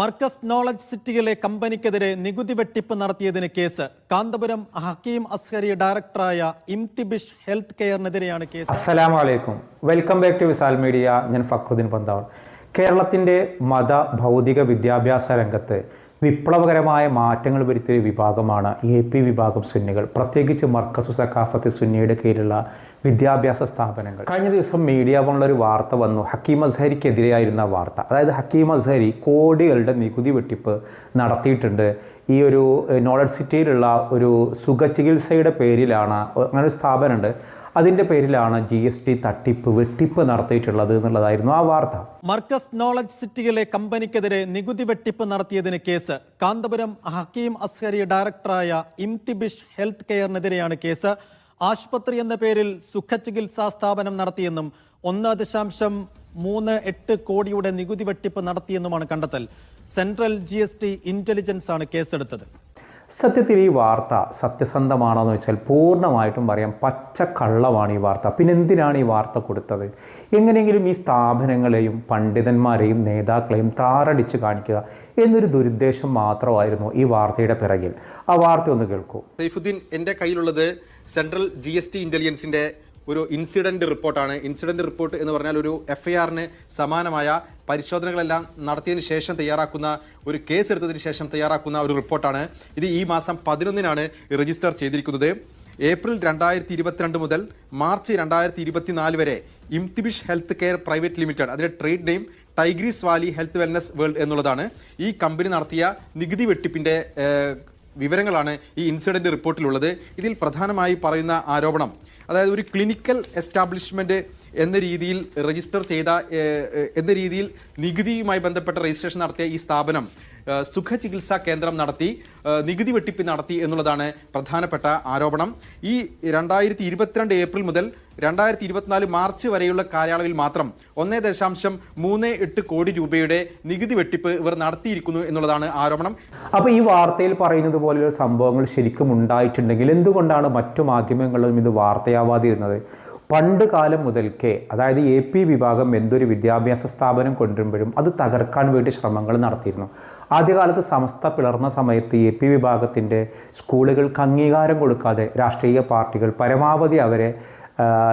Markaz knowledge സിറ്റിയിലെ കമ്പനിക്കെതിരെ നികുതി വെട്ടിപ്പ് നടത്തിയതിന് കേസ്. കാന്തപുരം ഹക്കീം അസ്ഹരി ഡയറക്ടറായ ഇംതിബിഷ് ഹെൽത്ത് കെയറിനെതിരെയാണ് കേസ്. അസ്സലാമു വലൈക്കും welcome back to Visal media. ഞാൻ ഫക്രുദ്ദീൻ പന്താവൾ. കേരളത്തിന്റെ മത ഭൗതിക വിദ്യാഭ്യാസ രംഗത്ത് വിപ്ലവകരമായ മാറ്റങ്ങൾ വരുത്തിയ വിഭാഗമാണ് എ പി വിഭാഗം സുന്നികൾ. പ്രത്യേകിച്ച് മർക്കസു സക്കാഫത്ത് സുന്നിയുടെ കീഴിലുള്ള വിദ്യാഭ്യാസ സ്ഥാപനങ്ങൾ. കഴിഞ്ഞ ദിവസം മീഡിയ ഒരു വാർത്ത വന്നു. ഹക്കീം അസ്ഹരിക്കെതിരെയായിരുന്ന വാർത്ത. അതായത് ഹക്കീം അസ്ഹരി കോടികളുടെ നികുതി വെട്ടിപ്പ് നടത്തിയിട്ടുണ്ട്. ഈ ഒരു നോളജ് സിറ്റിയിലുള്ള ഒരു സുഖചികിത്സയുടെ പേരിലാണ് അങ്ങനെ ഒരു സ്ഥാപനമുണ്ട്. അതിന്റെ പേരിലാണ് ജി എസ് ടി തട്ടിപ്പ് വെട്ടിപ്പ് നടത്തിയിട്ടുള്ളത് എന്നുള്ളതായിരുന്നു ആ വാർത്ത. മർക്കസ് നോളജ് സിറ്റിയിലെ കമ്പനിക്കെതിരെ നികുതി വെട്ടിപ്പ് നടത്തിയതിന് കേസ്. കാന്തപുരം ഹക്കീം അസ്ഹരി ഡയറക്ടറായ ഇംതിബിഷ് ഹെൽത്ത് കെയറിനെതിരെയാണ് കേസ്. ആശുപത്രി എന്ന പേരിൽ സുഖചികിത്സാ സ്ഥാപനം നടത്തിയെന്നും ഒന്ന് ദശാംശം മൂന്ന് എട്ട് കോടിയുടെ നികുതി വെട്ടിപ്പ് നടത്തിയെന്നുമാണ് കണ്ടെത്തൽ. Central G S T intelligence ആണ് കേസെടുത്തത്. സത്യത്തിൽ ഈ വാർത്ത സത്യസന്ധമാണോ എന്ന് വെച്ചാൽ പൂർണമായിട്ടും പറയാം. പച്ച കള്ളമാണ് ഈ വാർത്ത. പിന്നെ എന്തിനാണ് ഈ വാർത്ത കൊടുത്തത്? എങ്ങനെയെങ്കിലും ഈ സ്ഥാപനങ്ങളെയും പണ്ഡിതന്മാരെയും നേതാക്കളെയും താറടിച്ച് കാണിക്കുക എന്നൊരു ദുരുദ്ദേശം മാത്രമായിരുന്നു ഈ വാർത്തയുടെ പിറകിൽ. ആ വാർത്ത ഒന്ന് കേൾക്കൂ. സൈഫുദ്ദീൻ എന്റെ കയ്യിലുള്ളത് സെൻട്രൽ ജി എസ് ടി ഇന്റലിജൻസിന്റെ ഒരു ഇൻസിഡന്റ് റിപ്പോർട്ടാണ്. ഇൻസിഡന്റ് റിപ്പോർട്ട് എന്ന് പറഞ്ഞാൽ ഒരു എഫ് ഐ ആറിന് സമാനമായ പരിശോധനകളെല്ലാം നടത്തിയതിന് ശേഷം തയ്യാറാക്കുന്ന ഒരു കേസ് എടുത്തതിന് ശേഷം തയ്യാറാക്കുന്ന ഒരു റിപ്പോർട്ടാണ്. ഇത് ഈ മാസം പതിനൊന്നിനാണ് രജിസ്റ്റർ ചെയ്തിരിക്കുന്നത്. ഏപ്രിൽ രണ്ടായിരത്തി ഇരുപത്തിരണ്ട് മുതൽ മാർച്ച് രണ്ടായിരത്തി ഇരുപത്തിനാല് വരെ ഇംതിബിഷ് ഹെൽത്ത് കെയർ പ്രൈവറ്റ് ലിമിറ്റഡ് അതിന്റെ trade name Tigris valley health wellness world എന്നുള്ളതാണ്. ഈ കമ്പനി നടത്തിയ നികുതി വെട്ടിപ്പിന്റെ ഏഹ്, വിവരങ്ങളാണ് ഈ ഇൻസിഡന്റ് റിപ്പോർട്ടിലുള്ളത്. ഇതിൽ പ്രധാനമായി പറയുന്ന ആരോപണം അതായത് ഒരു ക്ലിനിക്കൽ എസ്റ്റാബ്ലിഷ്മെന്റ് എന്ന രീതിയിൽ രജിസ്റ്റർ ചെയ്ത എന്ന രീതിയിൽ നികുതിയുമായി ബന്ധപ്പെട്ട രജിസ്ട്രേഷൻ നടത്തിയ ഈ സ്ഥാപനം സുഖചികിത്സാ കേന്ദ്രം നടത്തി നികുതി വെട്ടിപ്പ് നടത്തി എന്നുള്ളതാണ് പ്രധാനപ്പെട്ട ആരോപണം. ഈ രണ്ടായിരത്തി ഇരുപത്തിരണ്ട് ഏപ്രിൽ മുതൽ രണ്ടായിരത്തി ഇരുപത്തിനാല് മാർച്ച് വരെയുള്ള കാലയളവിൽ മാത്രം ഒന്നേ ദശാംശം മൂന്ന് എട്ട് കോടി രൂപയുടെ നികുതി വെട്ടിപ്പ് ഇവർ നടത്തിയിരിക്കുന്നു എന്നുള്ളതാണ് ആരോപണം. അപ്പോൾ ഈ വാർത്തയിൽ പറയുന്നത് പോലെയുള്ള സംഭവങ്ങൾ ശരിക്കും ഉണ്ടായിട്ടുണ്ടെങ്കിൽ എന്തുകൊണ്ടാണ് മറ്റു മാധ്യമങ്ങളിലും ഇത് വാർത്തയാവാതിരുന്നത്? പണ്ട് കാലം മുതൽക്കേ അതായത് എ പി വിഭാഗം എന്തൊരു വിദ്യാഭ്യാസ സ്ഥാപനം കൊണ്ടുവരുമ്പോഴും അത് തകർക്കാൻ വേണ്ടി ശ്രമങ്ങൾ നടത്തിയിരുന്നു. ആദ്യകാലത്ത് സമസ്ത പിളർന്ന സമയത്ത് എ പി വിഭാഗത്തിന്റെ സ്കൂളുകൾക്ക് അംഗീകാരം കൊടുക്കാതെ രാഷ്ട്രീയ പാർട്ടികൾ പരമാവധി അവരെ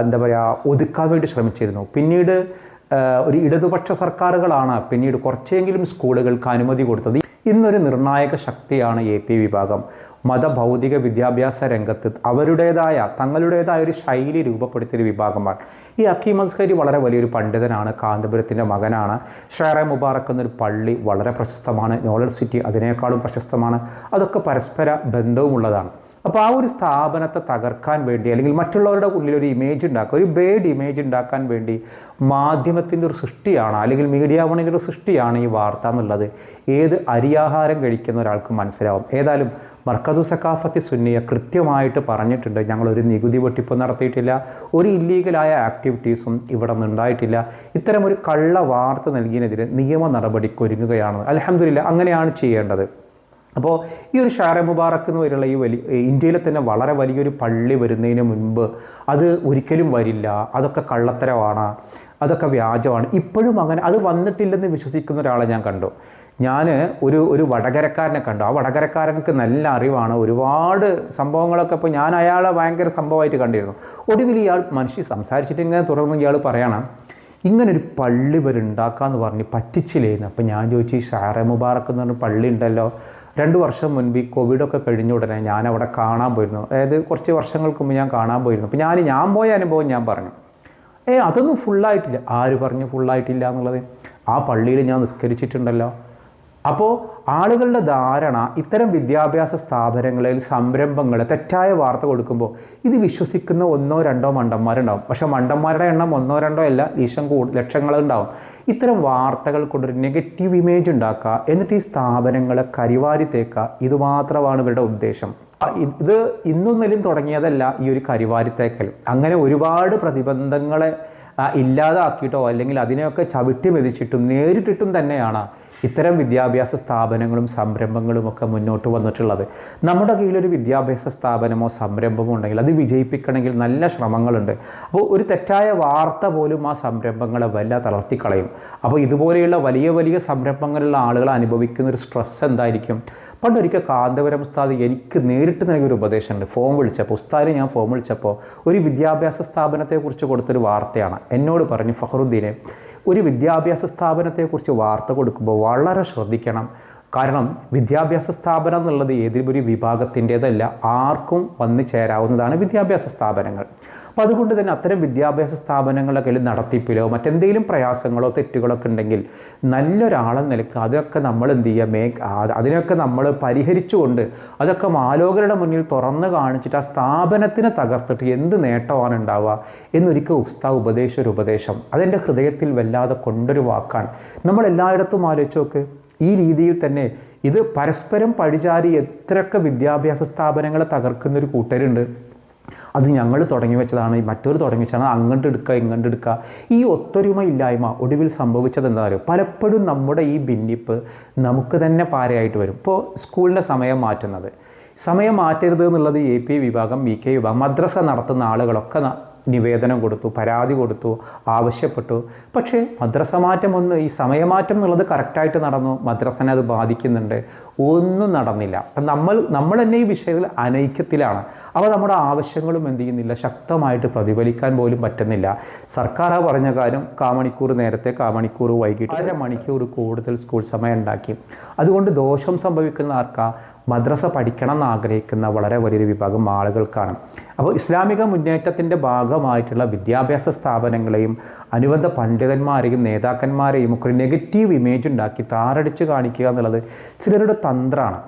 എന്താ പറയുക ഒതുക്കാൻ വേണ്ടി ശ്രമിച്ചിരുന്നു. പിന്നീട് ഒരു ഇടതുപക്ഷ സർക്കാരുകളാണ് പിന്നീട് കുറച്ചെങ്കിലും സ്കൂളുകൾക്ക് അനുമതി കൊടുത്തത്. ഇന്നൊരു നിർണായക ശക്തിയാണ് എ പി വിഭാഗം. മതഭൗതിക വിദ്യാഭ്യാസ രംഗത്ത് അവരുടേതായ തങ്ങളുടേതായ ഒരു ശൈലി രൂപപ്പെടുത്തിയ വിഭാഗമാണ്. ഈ അക്കീം അസ്ഹരി വളരെ വലിയൊരു പണ്ഡിതനാണ്. കാന്തപുരത്തിന്റെ മകനാണ്. ഷെയറെ മുബാറക്ക് എന്നൊരു പള്ളി വളരെ പ്രശസ്തമാണ്. നോളജ് സിറ്റി അതിനേക്കാളും പ്രശസ്തമാണ്. അതൊക്കെ പരസ്പര ബന്ധവുമുള്ളതാണ്. അപ്പോൾ ആ ഒരു സ്ഥാപനത്തെ തകർക്കാൻ വേണ്ടി അല്ലെങ്കിൽ മറ്റുള്ളവരുടെ ഉള്ളിൽ ഒരു ഇമേജ് ഉണ്ടാക്കുക ഒരു ബേഡ് ഇമേജ് ഉണ്ടാക്കാൻ വേണ്ടി മാധ്യമത്തിന്റെ ഒരു സൃഷ്ടിയാണ് അല്ലെങ്കിൽ മീഡിയ വണിന്റെ ഒരു സൃഷ്ടിയാണ് ഈ വാർത്ത എന്നുള്ളത്. ഏത് അരിയാഹാരം കഴിക്കുന്ന ഒരാൾക്ക് മനസ്സിലാവും. ഏതായാലും മർക്കസു സക്കാഫത്തി സുന്നിയ കൃത്യമായിട്ട് പറഞ്ഞിട്ടുണ്ട് ഞങ്ങളൊരു നികുതി വെട്ടിപ്പ് നടത്തിയിട്ടില്ല ഒരു ഇല്ലീഗലായ ആക്ടിവിറ്റീസും ഇവിടെ നിന്നുണ്ടായിട്ടില്ല ഇത്തരം ഒരു കള്ള വാർത്ത നൽകിയതിനെതിരെ നിയമ നടപടിക്കൊരുങ്ങുകയാണ് അലഹമില്ല അങ്ങനെയാണ് ചെയ്യേണ്ടത്. അപ്പോൾ ഈ ഒരു ഷാറെ മുബാറക്ക് എന്ന് വരെയുള്ള ഈ വലിയ ഇന്ത്യയിലെ തന്നെ വളരെ വലിയൊരു പള്ളി വരുന്നതിന് മുൻപ് അത് ഒരിക്കലും വരില്ല. അതൊക്കെ കള്ളത്തരമാണ്. അതൊക്കെ വ്യാജമാണ്. ഇപ്പോഴും അങ്ങനെ അത് വന്നിട്ടില്ലെന്ന് വിശ്വസിക്കുന്ന ഒരാളെ ഞാൻ കണ്ടു. ഞാൻ ഒരു ഒരു വടകരക്കാരനെ കണ്ടു. ആ വടകരക്കാരനക്ക് നല്ല അറിവാണ്. ഒരുപാട് സംഭവങ്ങളൊക്കെ ഇപ്പോൾ ഞാൻ അയാളെ ഭയങ്കര സംഭവമായിട്ട് കണ്ടിരുന്നു. ഒടുവിൽ ഇയാൾ മനുഷ്യ സംസാരിച്ചിട്ട് ഇങ്ങനെ തുടർന്ന് ഇയാൾ പറയണം ഇങ്ങനൊരു പള്ളി വരെ ഉണ്ടാക്കാന്ന് പറഞ്ഞ് പറ്റിച്ചില്ലേന്ന്. അപ്പം ഞാൻ ചോദിച്ചു ഷാറെ മുബാറക്ക് എന്ന് പറഞ്ഞ പള്ളി ഉണ്ടല്ലോ രണ്ട് വർഷം മുൻപ് ഈ കോവിഡൊക്കെ കഴിഞ്ഞ ഉടനെ ഞാൻ അവിടെ കാണാൻ പോയിരുന്നു. അതായത് കുറച്ച് വർഷങ്ങൾക്ക് മുമ്പ് ഞാൻ കാണാൻ പോയിരുന്നു. അപ്പം ഞാൻ ഞാൻ പോയ അനുഭവം ഞാൻ പറഞ്ഞു. ഏ അതൊന്നും ഫുള്ളായിട്ടില്ല ആര് പറഞ്ഞു ഫുള്ളായിട്ടില്ല എന്നുള്ളത്? ആ പള്ളിയിൽ ഞാൻ നിസ്കരിച്ചിട്ടുണ്ടല്ലോ. അപ്പോൾ ആളുകളുടെ ധാരണ ഇത്തരം വിദ്യാഭ്യാസ സ്ഥാപനങ്ങളിൽ സംരംഭങ്ങൾ തെറ്റായ വാർത്ത കൊടുക്കുമ്പോൾ ഇത് വിശ്വസിക്കുന്ന ഒന്നോ രണ്ടോ മണ്ടന്മാരുണ്ടാവും. പക്ഷേ മണ്ടന്മാരുടെ എണ്ണം ഒന്നോ രണ്ടോ അല്ല ലക്ഷം കൂടു ലക്ഷങ്ങളുണ്ടാവും ഇത്തരം വാർത്തകൾ കൊണ്ടൊരു നെഗറ്റീവ് ഇമേജ് ഉണ്ടാക്കുക എന്നിട്ട് ഈ സ്ഥാപനങ്ങളെ കരിവാരി തേക്കുക ഇത് മാത്രമാണ് ഇവരുടെ ഉദ്ദേശം. ഇത് ഇന്നൊന്നിലും തുടങ്ങിയതല്ല ഈ ഒരു കരിവാരിത്തേക്കൽ. അങ്ങനെ ഒരുപാട് പ്രതിബന്ധങ്ങളെ ഇല്ലാതാക്കിയിട്ടോ അല്ലെങ്കിൽ അതിനെയൊക്കെ ചവിട്ടി മെതിച്ചിട്ടും നേരിട്ടിട്ടും തന്നെയാണ് ഇത്തരം വിദ്യാഭ്യാസ സ്ഥാപനങ്ങളും സംരംഭങ്ങളും ഒക്കെ മുന്നോട്ട് വന്നിട്ടുള്ളത്. നമ്മുടെ കീഴിലൊരു വിദ്യാഭ്യാസ സ്ഥാപനമോ സംരംഭമോ ഉണ്ടെങ്കിൽ അത് വിജയിപ്പിക്കണമെങ്കിൽ നല്ല ശ്രമങ്ങളുണ്ട്. അപ്പോൾ ഒരു തെറ്റായ വാർത്ത പോലും ആ സംരംഭങ്ങളെ വല്ല തളർത്തിക്കളയും. അപ്പോൾ ഇതുപോലെയുള്ള വലിയ വലിയ സംരംഭങ്ങളുള്ള ആളുകൾ അനുഭവിക്കുന്ന ഒരു സ്ട്രെസ് എന്തായിരിക്കും? പണ്ടൊരിക്കൽ കാന്തപുരം ഉസ്താദ് എനിക്ക് നേരിട്ട് നൽകിയൊരു ഉപദേശമുണ്ട്. ഫോം വിളിച്ചപ്പോൾ ഉസ്താദിന് ഞാൻ ഫോം വിളിച്ചപ്പോൾ ഒരു വിദ്യാഭ്യാസ സ്ഥാപനത്തെക്കുറിച്ച് കൊടുത്തൊരു വാർത്തയാണ്. എന്നോട് പറഞ്ഞു ഫഹറുദ്ദീനെ ഒരു വിദ്യാഭ്യാസ സ്ഥാപനത്തെക്കുറിച്ച് വാർത്ത കൊടുക്കുമ്പോൾ വളരെ ശ്രദ്ധിക്കണം. കാരണം വിദ്യാഭ്യാസ സ്ഥാപനം എന്നുള്ളത് ഏതൊരു വിഭാഗത്തിന്റേതല്ല ആർക്കും വന്നു ചേരാവുന്നതാണ് വിദ്യാഭ്യാസ സ്ഥാപനങ്ങൾ. അപ്പോൾ അതുകൊണ്ട് തന്നെ അത്തരം വിദ്യാഭ്യാസ സ്ഥാപനങ്ങളൊക്കെ നടത്തിപ്പിലോ മറ്റെന്തെങ്കിലും പ്രയാസങ്ങളോ തെറ്റുകളോ ഒക്കെ ഉണ്ടെങ്കിൽ നല്ലൊരാളെന്ന നിലയ്ക്ക് അതൊക്കെ നമ്മൾ എന്ത് ചെയ്യുക മേ ആ- അതിനൊക്കെ നമ്മൾ പരിഹരിച്ചുകൊണ്ട് അതൊക്കെ മാലോകരുടെ മുന്നിൽ തുറന്ന് കാണിച്ചിട്ട് ആ സ്ഥാപനത്തിനെ തകർത്തിട്ട് എന്ത് നേട്ടമാണ് ഉണ്ടാവുക എന്നൊരിക്കൽ ഉസ്താ ഉപദേശ ഒരു ഉപദേശം. അതെന്റെ ഹൃദയത്തിൽ വല്ലാതെ കൊണ്ടൊരു വാക്കാണ്. നമ്മൾ എല്ലായിടത്തും ആലോചിച്ച് നോക്ക്. ഈ രീതിയിൽ തന്നെ ഇത് പരസ്പരം പഴിചാരി എത്രയൊക്കെ വിദ്യാഭ്യാസ സ്ഥാപനങ്ങളെ തകർക്കുന്നൊരു കൂട്ടരുണ്ട്. അത് ഞങ്ങൾ തുടങ്ങി വെച്ചതാണ് മറ്റൊരു തുടങ്ങി വെച്ചതാണ് അങ്ങോട്ട് എടുക്കുക ഇങ്ങോട്ട് എടുക്കുക ഈ ഒത്തൊരുമ ഇല്ലായ്മ ഒടുവിൽ സംഭവിച്ചത് എന്താ പലപ്പോഴും നമ്മുടെ ഈ ഭിന്നിപ്പ് നമുക്ക് തന്നെ പാരയായിട്ട് വരും. ഇപ്പോൾ സ്കൂളിന്റെ സമയം മാറ്റുന്നത്. സമയം മാറ്റരുത് എന്നുള്ളത് എ പി വിഭാഗം വി കെ വിഭാഗം മദ്രസ നടത്തുന്ന ആളുകളൊക്കെ നിവേദനം കൊടുത്തു പരാതി കൊടുത്തു ആവശ്യപ്പെട്ടു. പക്ഷേ മദ്രസ മാറ്റം ഒന്ന് ഈ സമയമാറ്റം എന്നുള്ളത് കറക്റ്റായിട്ട് നടന്നു. മദ്രസനെ അത് ബാധിക്കുന്നുണ്ട്. ഒന്നും നടന്നില്ല. അപ്പം നമ്മൾ നമ്മൾ തന്നെ ഈ വിഷയത്തിൽ അനൈക്യത്തിലാണ്. അപ്പോൾ നമ്മുടെ ആവശ്യങ്ങളും എന്ത് ചെയ്യുന്നില്ല? ശക്തമായിട്ട് പ്രതിഫലിക്കാൻ പോലും പറ്റുന്നില്ല. സർക്കാർ ആ പറഞ്ഞ കാര്യം കാമണിക്കൂർ നേരത്തെ കാമണിക്കൂർ വൈകിട്ട് അര മണിക്കൂർ കൂടുതൽ സ്കൂൾ സമയം ഉണ്ടാക്കി. അതുകൊണ്ട് ദോഷം സംഭവിക്കുന്ന ആർക്കാ? മദ്രസ പഠിക്കണം എന്ന് ആഗ്രഹിക്കുന്ന വളരെ വലിയൊരു വിഭാഗം ആളുകൾക്കാണ്. അപ്പോൾ ഇസ്ലാമിക മുന്നേറ്റത്തിന്റെ ഭാഗമായിട്ടുള്ള വിദ്യാഭ്യാസ സ്ഥാപനങ്ങളെയും അനുബന്ധ പണ്ഡിതന്മാരെയും നേതാക്കന്മാരെയും ഒക്കെ നെഗറ്റീവ് ഇമേജ് ഉണ്ടാക്കി താറടിച്ച് കാണിക്കുക എന്നുള്ളത് ചിലരുടെ തന്ത്രമാണ്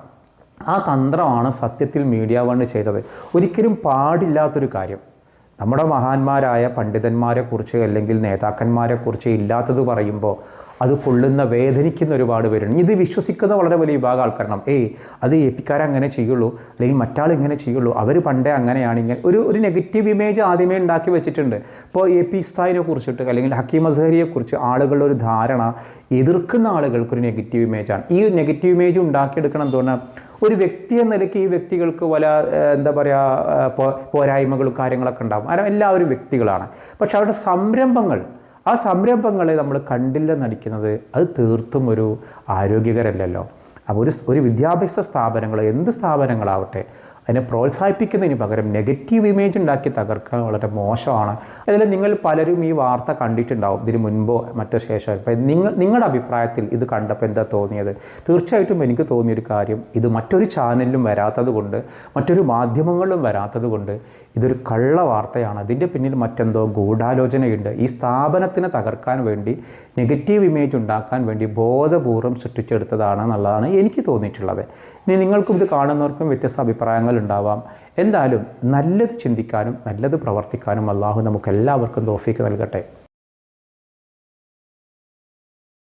ആ തന്ത്രമാണ് സത്യത്തിൽ മീഡിയ വണ് ചെയ്തത്. ഒരിക്കലും പാടില്ലാത്തൊരു കാര്യം. നമ്മുടെ മഹാന്മാരായ പണ്ഡിതന്മാരെക്കുറിച്ച് അല്ലെങ്കിൽ നേതാക്കന്മാരെക്കുറിച്ച് ഇല്ലാത്തത് പറയുമ്പോൾ അത് കൊള്ളുന്ന വേദനിക്കുന്ന ഒരുപാട് പേരുണ്ട്. ഇത് വിശ്വസിക്കുന്ന വളരെ വലിയ വിഭാഗം ആൾക്കാരണം ഏയ് അത് എ അങ്ങനെ ചെയ്യുള്ളൂ. അല്ലെങ്കിൽ മറ്റാൾ ഇങ്ങനെ ചെയ്യുള്ളൂ. അവർ പണ്ടേ അങ്ങനെയാണ് ഇങ്ങനെ. ഒരു ഒരു നെഗറ്റീവ് ഇമേജ് ആദ്യമേ ഉണ്ടാക്കി വെച്ചിട്ടുണ്ട്. ഇപ്പോൾ എ പി ഇസ്തായിനെ കുറിച്ചിട്ട് അല്ലെങ്കിൽ ഹക്കീം അസഹരിയെ കുറിച്ച് ആളുകളുടെ ഒരു ധാരണ എതിർക്കുന്ന ആളുകൾക്ക് ഒരു നെഗറ്റീവ് ഇമേജാണ് ഈ നെഗറ്റീവ് ഇമേജ് ഉണ്ടാക്കിയെടുക്കണം എന്തുകൊണ്ടാണ് ഒരു വ്യക്തി എന്ന നിലയ്ക്ക് ഈ വ്യക്തികൾക്ക് വല എന്താ പറയുക പോരായ്മകളും കാര്യങ്ങളൊക്കെ ഉണ്ടാകും കാരണം എല്ലാവരും വ്യക്തികളാണ്. പക്ഷെ അവരുടെ സംരംഭങ്ങൾ ആ സംരംഭങ്ങളെ നമ്മൾ കണ്ടില്ല നടിക്കുന്നത് അത് തീർത്തും ഒരു ആരോഗ്യകരല്ലല്ലോ. അപ്പോൾ ഒരു ഒരു വിദ്യാഭ്യാസ സ്ഥാപനങ്ങൾ എന്ത് സ്ഥാപനങ്ങളാവട്ടെ അതിനെ പ്രോത്സാഹിപ്പിക്കുന്നതിന് പകരം നെഗറ്റീവ് ഇമേജ് ഉണ്ടാക്കി തകർക്കാൻ വളരെ മോശമാണ്. അതിൽ നിങ്ങൾ പലരും ഈ വാർത്ത കണ്ടിട്ടുണ്ടാവും. ഇതിന് മുൻപോ മറ്റോ ശേഷമോ. ഇപ്പം നിങ്ങൾ നിങ്ങളുടെ അഭിപ്രായത്തിൽ ഇത് കണ്ടപ്പോൾ എന്താ തോന്നിയത്? തീർച്ചയായിട്ടും എനിക്ക് തോന്നിയൊരു കാര്യം ഇത് മറ്റൊരു ചാനലിലും വരാത്തത് കൊണ്ട് മറ്റൊരു മാധ്യമങ്ങളിലും വരാത്തത് കൊണ്ട് ഇതൊരു കള്ള വാർത്തയാണ്. അതിന്റെ പിന്നിൽ മറ്റെന്തോ ഗൂഢാലോചനയുണ്ട്. ഈ സ്ഥാപനത്തിന് തകർക്കാൻ വേണ്ടി നെഗറ്റീവ് ഇമേജ് ഉണ്ടാക്കാൻ വേണ്ടി ബോധപൂർവം സൃഷ്ടിച്ചെടുത്തതാണ് എന്നുള്ളതാണ് എനിക്ക് തോന്നിയിട്ടുള്ളത്. ഇനി നിങ്ങൾക്കും ഇത് കാണുന്നവർക്കും വ്യത്യസ്ത അഭിപ്രായങ്ങൾ ഉണ്ടാവാം. എന്തായാലും നല്ലത് ചിന്തിക്കാനും നല്ലത് പ്രവർത്തിക്കാനും അള്ളാഹു നമുക്കെല്ലാവർക്കും തോഫീക്ക് നൽകട്ടെ.